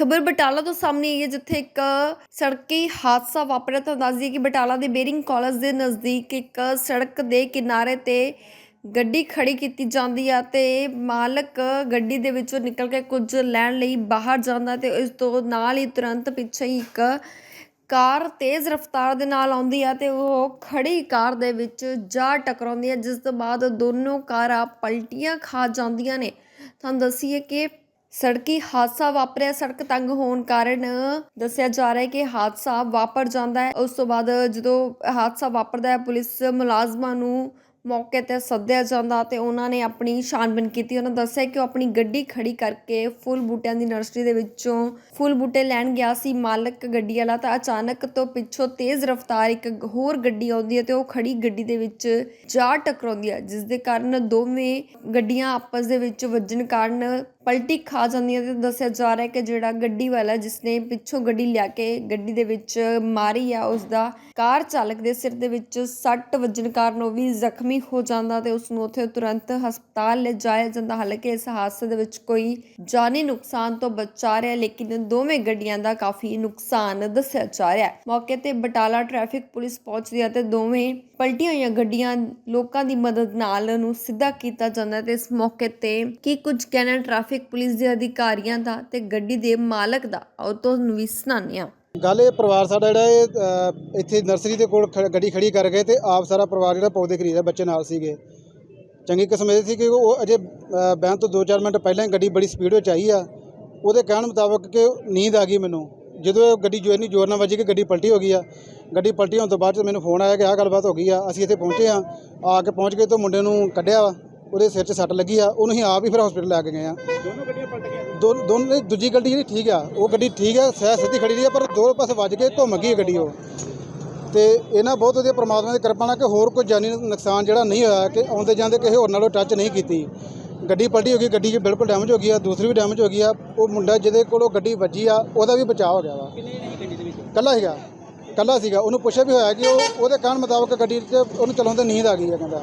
ਖਬਰ ਬਟਾਲਾ ਤੋਂ ਸਾਹਮਣੇ ਆਈ ਹੈ, ਜਿੱਥੇ ਇੱਕ ਸੜਕੀ ਹਾਦਸਾ ਵਾਪਰਿਆ। ਤਾਂ ਦੱਸ ਦਈਏ ਕਿ ਬਟਾਲਾ ਦੇ ਬੇਰਿੰਗ ਕਾਲਜ ਦੇ ਨਜ਼ਦੀਕ ਇੱਕ ਸੜਕ ਦੇ ਕਿਨਾਰੇ ਤੇ ਗੱਡੀ ਖੜੀ ਕੀਤੀ ਜਾਂਦੀ ਆ ਤੇ ਮਾਲਕ ਗੱਡੀ ਦੇ ਵਿੱਚੋਂ ਨਿਕਲ ਕੇ ਕੁਝ ਲੈਣ ਲਈ ਬਾਹਰ ਜਾਂਦਾ ਤੇ ਇਸ ਤੋਂ ਨਾਲ ਹੀ ਤੁਰੰਤ ਪਿੱਛੇ ਹੀ ਇੱਕ ਕਾਰ ਤੇਜ਼ ਰਫ਼ਤਾਰ ਦੇ ਨਾਲ ਆਉਂਦੀ ਆ ਤੇ ਉਹ ਖੜੀ ਕਾਰ ਦੇ ਵਿੱਚ ਜਾ ਟਕਰਾਉਂਦੀ ਹੈ ਜਿਸ ਤੋਂ ਬਾਅਦ ਦੋਨੋਂ ਕਾਰਾਂ ਪਲਟੀਆਂ ਖਾ ਜਾਂਦੀਆਂ ਨੇ। ਤੁਹਾਨੂੰ ਦੱਸੀਏ ਕਿ ਸੜਕੀ ਹਾਦਸਾ ਵਾਪਰਿਆ। ਸੜਕ ਤੰਗ ਹੋਣ ਕਾਰਨ ਦੱਸਿਆ ਜਾ ਰਿਹਾ ਹੈ ਕਿ ਹਾਦਸਾ ਵਾਪਰ ਜਾਂਦਾ ਹੈ। ਉਸ ਤੋਂ ਬਾਅਦ ਜਦੋਂ ਹਾਦਸਾ ਵਾਪਰਦਾ ਹੈ, ਪੁਲਿਸ ਮੁਲਾਜ਼ਮਾਂ ਨੂੰ ਮੌਕੇ ਤੇ ਸੱਦਿਆ ਜਾਂਦਾ ਤੇ ਉਹਨਾਂ ਨੇ ਆਪਣੀ ਛਾਣਬੀਨ ਕੀਤੀ। ਉਹਨਾਂ ਦੱਸਿਆ ਕਿ ਉਹ ਆਪਣੀ ਗੱਡੀ ਖੜੀ ਕਰਕੇ ਫੁੱਲ ਬੂਟਿਆਂ ਦੀ ਨਰਸਰੀ ਦੇ ਵਿੱਚੋਂ ਫੁੱਲ ਬੂਟੇ ਲੈਣ ਗਿਆ ਸੀ ਮਾਲਕ ਗੱਡੀ ਵਾਲਾ ਤਾਂ ਅਚਾਨਕ ਤੋਂ ਪਿੱਛੋਂ ਤੇਜ਼ ਰਫ਼ਤਾਰ ਇੱਕ ਹੋਰ ਗੱਡੀ ਆਉਂਦੀ ਹੈ ਤੇ ਉਹ ਖੜੀ ਗੱਡੀ ਦੇ ਵਿੱਚ ਜਾ ਟਕਰਾਉਂਦੀ ਹੈ, ਜਿਸ ਦੇ ਕਾਰਨ ਦੋਵੇਂ ਗੱਡੀਆਂ ਆਪਸ ਦੇ ਵਿੱਚ ਵੱਜਣ ਕਾਰਨ ਪਲਟੀ ਖਾ ਜਾਂਦੀਆਂ ਤੇ ਦੱਸਿਆ ਜਾ ਰਿਹਾ ਕਿ ਜਿਹੜਾ ਗੱਡੀ ਵਾਲਾ ਜਿਸਨੇ ਪਿੱਛੋਂ ਗੱਡੀ ਲਿਆ ਕੇ ਗੱਡੀ ਦੇ ਵਿੱਚ ਮਾਰੀ ਆ ਉਸ ਦਾ ਕਾਰ ਚਾਲਕ ਦੇ ਸਿਰ ਦੇ ਵਿੱਚ ਸੱਟ ਵੱਜਣ ਕਾਰਨ ਉਹ ਵੀ ਜ਼ਖਮੀ ਹੋ ਜਾਂਦਾ ਤੇ ਉਸ ਨੂੰ ਉੱਥੇ ਤੁਰੰਤ ਹਸਪਤਾਲ ਲਿਜਾਇਆ ਜਾਂਦਾ। ਹਾਲਾਂਕਿ ਇਸ ਹਾਦਸੇ ਦੇ ਵਿੱਚ ਕੋਈ ਜਾਨੀ ਨੁਕਸਾਨ ਤੋਂ ਬਚਾ ਰਿਹਾ, ਲੇਕਿਨ ਦੋਵੇਂ ਗੱਡੀਆਂ ਦਾ ਕਾਫੀ ਨੁਕਸਾਨ ਦੱਸਿਆ ਜਾ ਰਿਹਾ ਮੌਕੇ ਤੇ ਬਟਾਲਾ ਟ੍ਰੈਫਿਕ ਪੁਲਿਸ ਪਹੁੰਚਦੀ ਹੈ ਤੇ ਦੋਵੇਂ ਪਲਟੀਆਂ ਹੋਈਆਂ ਗੱਡੀਆਂ ਲੋਕਾਂ ਦੀ ਮਦਦ ਨਾਲ ਨੂੰ ਸਿੱਧਾ ਕੀਤਾ ਜਾਂਦਾ ਤੇ ਇਸ ਮੌਕੇ ਤੇ ਕੀ ਕੁਝ ਕਹਿਣਾ ਟ੍ਰੈਫਿਕ ਪੁਲਿਸ ਦੇ ਅਧਿਕਾਰੀਆਂ ਦਾ ਤੇ ਗੱਡੀ ਦੇ ਮਾਲਕ ਦਾ ਉਹ ਤੁਹਾਨੂੰ ਵੀ ਸੁਣਾਉਂਦੇ ਹਾਂ ਗੱਲ ਇਹ ਪਰਿਵਾਰ ਸਾਡਾ ਜਿਹੜਾ ਇਹ ਅ, ਇੱਥੇ ਨਰਸਰੀ ਦੇ ਕੋਲ ਖ- ਗੱਡੀ ਖੜੀ ਕਰ ਗਏ ਤੇ ਆਪ ਸਾਰਾ ਪਰਿਵਾਰ ਜਿਹੜਾ ਪੌਦੇ ਖਰੀਦਦਾ ਬੱਚੇ ਨਾਲ ਸੀਗੇ। ਚੰਗੀ ਕਿਸਮ ਇਹ ਸੀ ਕਿ ਉਹ ਅਜੇ ਅ, ਬਹਿਣ ਤੋਂ 2-4 ਮਿੰਟ ਪਹਿਲਾਂ ਹੀ ਗੱਡੀ ਬੜੀ ਸਪੀਡ ਵਿੱਚ ਆਈ ਆ। ਉਹਦੇ ਕਹਿਣ ਮੁਤਾਬਕ ਕਿ ਨੀਂਦ ਆ ਗਈ ਮੈਨੂੰ। ਜਦੋਂ ਇਹ ਗੱਡੀ ਜੋ ਇੰਨੀ ਜ਼ੋਰ ਨਾਲ ਵੱਜੀ ਕਿ ਗੱਡੀ ਪਲਟੀ ਹੋ ਗਈ ਆ। ਗੱਡੀ ਪਲਟੀ ਹੋਣ ਤੋਂ ਬਾਅਦ 'ਚ ਮੈਨੂੰ ਫੋਨ ਆਇਆ ਕਿ ਆਹ ਗੱਲਬਾਤ ਹੋ ਗਈ ਆ ਅਸੀਂ ਇੱਥੇ ਪਹੁੰਚੇ ਆ। ਆ ਕੇ ਪਹੁੰਚ ਗਏ ਤਾਂ ਮੁੰਡੇ ਨੂੰ ਕੱਢਿਆ ਵਾ। ਉਹਦੇ ਸਿਰ 'ਚ ਸੱਟ ਲੱਗੀ ਆ ਉਹਨੂੰ ਅਸੀਂ ਆਪ ਹੀ ਫਿਰ ਹਸਪੀਟਲ ਲੈ ਕੇ ਗਏ ਆ। ਦੋਨੋਂ ਗੱਡੀਆਂ ਪਲਟ ਗਈਆਂ ਦੋ ਦੋਨੇ ਦੂਜੀ ਗੱਡੀ ਜਿਹੜੀ ਠੀਕ ਆ ਉਹ ਗੱਡੀ ਠੀਕ ਆ ਸਹਿ ਸਿੱਧੀ ਖੜੀ ਰਹੀ ਆ ਪਰ ਦੋ ਪਾਸੇ ਵੱਜ ਕੇ ਘੁੰਮ ਗਈ ਗੱਡੀ ਉਹ। ਤੇ ਇਹਨਾਂ ਬਹੁਤ ਵਧੀਆ ਪ੍ਰਮਾਤਮਾ ਦੀ ਕਿਰਪਾ ਨਾਲ ਕਿ ਹੋਰ ਕੋਈ ਜਾਨੀ ਨੁਕਸਾਨ ਜਿਹੜਾ ਨਹੀਂ ਹੋਇਆ ਕਿ ਆਉਂਦੇ ਜਾਂਦੇ ਕਿਸੇ ਹੋਰ ਨਾਲੋਂ ਟੱਚ ਨਹੀਂ ਕੀਤੀ। ਗੱਡੀ ਪਲਟੀ ਹੋ ਗਈ ਗੱਡੀ ਬਿਲਕੁਲ ਡੈਮੇਜ ਹੋ ਗਈ ਆ ਦੂਸਰੀ ਵੀ ਡੈਮੇਜ ਹੋ ਗਈ ਆ ਉਹ ਮੁੰਡਾ ਜਿਹਦੇ ਕੋਲ ਉਹ ਗੱਡੀ ਵੱਜੀ ਆ ਉਹਦਾ ਵੀ ਬਚਾਅ ਹੋ ਗਿਆ ਵਾ। ਕੱਲਾ ਸੀਗਾ ਕੱਲਾ ਸੀਗਾ ਉਹਨੂੰ ਪੁੱਛਿਆ ਵੀ ਹੋਇਆ ਕਿ ਉਹ ਉਹਦੇ ਕਹਿਣ ਮੁਤਾਬਕ ਗੱਡੀ 'ਚ ਉਹਨੂੰ ਚਲਾਉਂਦੇ ਨੀਂਦ ਆ ਗਈ ਆ ਕਹਿੰਦਾ।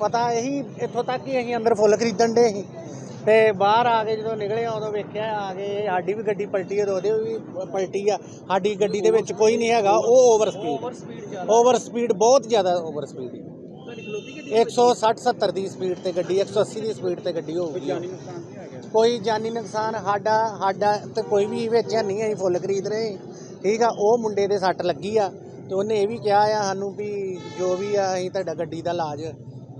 ਪਤਾ ਇਹੀ ਇੱਥੋਂ ਤੱਕ ਹੀ ਅਸੀਂ ਅੰਦਰ ਫੁੱਲ ਖਰੀਦਣ ਦੇ ਸੀ। ਤੇ ਬਾਹਰ ਆ ਕੇ ਜਦੋਂ ਨਿਕਲੇ ਆ ਉਦੋਂ ਵੇਖਿਆ ਆ ਕੇ ਸਾਡੀ ਵੀ ਗੱਡੀ ਪਲਟੀ ਹੈ ਤੇ ਉਹਦੇ ਵੀ ਪਲਟੀ ਆ। ਸਾਡੀ ਗੱਡੀ ਦੇ ਵਿੱਚ ਕੋਈ ਨਹੀਂ ਹੈਗਾ ਉਹ ਓਵਰ ਸਪੀਡ ਓਵਰ ਸਪੀਡ ਬਹੁਤ ਜ਼ਿਆਦਾ ਓਵਰ ਸਪੀਡ ਗੱਡੀ 160 70 ਦੀ ਸਪੀਡ ਤੇ ਗੱਡੀ 180 ਦੀ ਸਪੀਡ ਤੇ ਗੱਡੀ ਹੋਊਗੀ। ਆ ਗਿਆ ਕੋਈ ਜਾਨੀ ਨੁਕਸਾਨ ਸਾਡਾ ਸਾਡਾ ਤੇ ਕੋਈ ਵੀ ਵਿੱਚ ਹੈ ਨਹੀਂ ਅਸੀਂ ਫੁੱਲ ਖਰੀਦ ਰਹੇ। ਠੀਕ ਆ ਉਹ ਮੁੰਡੇ ਦੇ ਸੱਟ ਲੱਗੀ ਆ। ਤੇ ਉਹਨੇ ਇਹ ਵੀ ਕਿਹਾ ਆ ਸਾਨੂੰ ਵੀ ਜੋ ਵੀ ਆ ਅਸੀਂ ਤੁਹਾਡਾ ਗੱਡੀ ਦਾ ਇਲਾਜ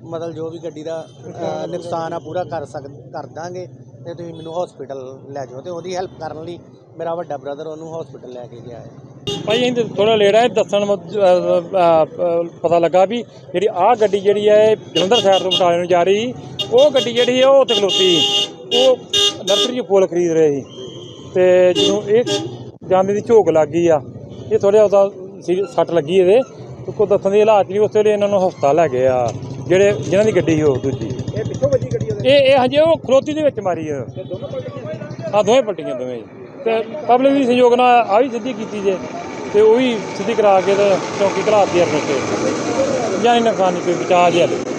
ਮਤਲਬ ਜੋ ਵੀ ਗੱਡੀ ਦਾ ਅ, ਨੁਕਸਾਨ ਆ ਪੂਰਾ ਕਰ ਸਕ ਕਰ ਦਾਂਗੇ ਤੇ ਤੁਸੀਂ ਮੈਨੂੰ ਹਸਪੀਟਲ ਲੈ ਜਾਓ ਤੇ ਉਹਦੀ ਹੈਲਪ ਕਰਨ ਲਈ ਮੇਰਾ ਵੱਡਾ ਬ੍ਰਦਰ ਉਹਨੂੰ ਹਸਪੀਟਲ ਲੈ ਕੇ ਗਿਆ ਹੈ। ਭਾਈ ਅਸੀਂ ਥੋੜਾ ਲੇਟ ਆਏ ਦੱਸਣ ਮੁ- ਅਹ ਅਹ ਪਤਾ ਲੱਗਾ ਵੀ ਜਿਹੜੀ ਆਹ ਗੱਡੀ ਜਿਹੜੀ ਹੈ ਇਹ ਜਲੰਧਰ ਸਾਈਡ ਤੋਂ ਬਟਾਲੇ ਨੂੰ ਜਾ ਰਹੀ ਸੀ। ਉਹ ਗੱਡੀ ਜਿਹੜੀ ਹੈ ਉਹ ਉੱਥੇ ਖਲੋਤੀ ਸੀ। ਉਹ ਨਰਸਰੀ 'ਚ ਫੁੱਲ ਖਰੀਦ ਰਹੇ ਸੀ। ਤੇ ਜਦੋਂ ਇਹ ਜਾਂਦੇ ਦੀ ਝੋਕ ਲੱਗ ਗਈ ਆ ਇਹ ਥੋੜਾ ਉਹਦਾ ਸੀ- ਸੱਟ ਲੱਗੀ ਇਹਦੇ। ਤੇ ਕੋ ਦੱਸਣ ਦੀ ਹਾਲਾਤ ਨਹੀਂ ਉਸ ਵੇਲੇ ਇਹਨਾਂ ਨੂੰ ਹਸਪਤਾਲ ਲੈ ਗਏ ਆ। ਜਿਹੜੇ ਜਿਨ੍ਹਾਂ ਦੀ ਗੱਡੀ ਸੀ ਉਹ ਦੂਜੀ। ਇਹ ਪਿੱਛੋਂ ਵੱਜੀ ਗੱਡੀ ਉਹਦੇ? ਇਹ ਇਹ ਹਜੇ ਉਹ ਖਲੋਤੀ ਦੇ ਵਿੱਚ ਮਾਰੀ ਆ। ਤੇ ਦੋਨੋਂ ਆ ਦੋਵੇਂ ਪਲਟੀਆਂ ਦੋਵੇਂ ਜੀ। ਤੇ ਪਬਲਿਕ ਦੀ ਸਹਿਯੋਗ ਨਾਲ ਆ ਵੀ ਸਿੱਧੀ ਕੀਤੀ ਜੇ ਤੇ ਉਹ ਵੀ ਸਿੱਧੀ ਕਰਾ ਕੇ ਤੇ ਚੌਂਕੀ ਘਲਾਤੀ ਤੇ। ਜਾਨੀ ਨੁਕਸਾਨ ਨਹੀਂ ਕੋਈ ਬਚਾ ਜਿਆ